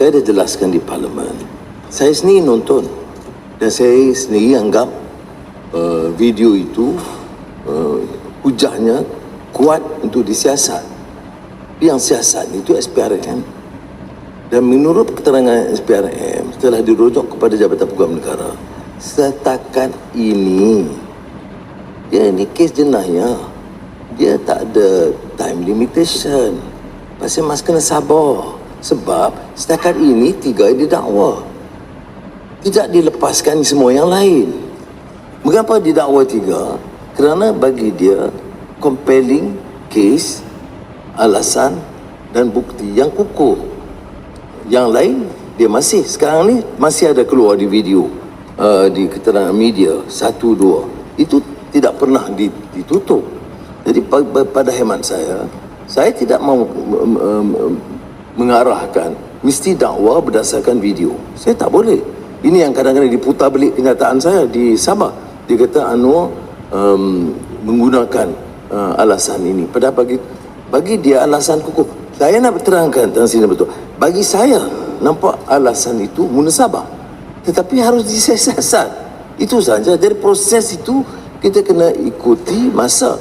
Saya dah jelaskan di parlimen. Saya sendiri nonton dan saya sendiri anggap uh, video itu uh, hujahnya kuat untuk disiasat. Yang siasat itu SPRM. Dan menurut keterangan SPRM setelah dirujuk kepada Jabatan Peguam Negara, setakat ini dia ni kes jenayah. Dia tak ada time limitation. Pasal mas kena sabar. Sebab setakat ini tiga didakwa. Tidak dilepaskan semua yang lain. Mengapa didakwa tiga? Kerana bagi dia compelling case, alasan dan bukti yang kukuh. Yang lain dia masih sekarang ni masih ada keluar di video uh, di keterangan media satu dua itu tidak pernah ditutup. Jadi pa- pa- pada hemat saya, saya tidak mau um, um, mengarahkan mesti dakwa berdasarkan video. Saya tak boleh. Ini yang kadang-kadang diputar balik kenyataan saya di Sabah. Dia kata Anwar um, menggunakan uh, alasan ini. Pada bagi bagi dia alasan kukuh. Saya nak terangkan Tan Sri betul. Bagi saya nampak alasan itu munasabah. Tetapi harus disiasat. Itu saja. Jadi proses itu kita kena ikuti masa.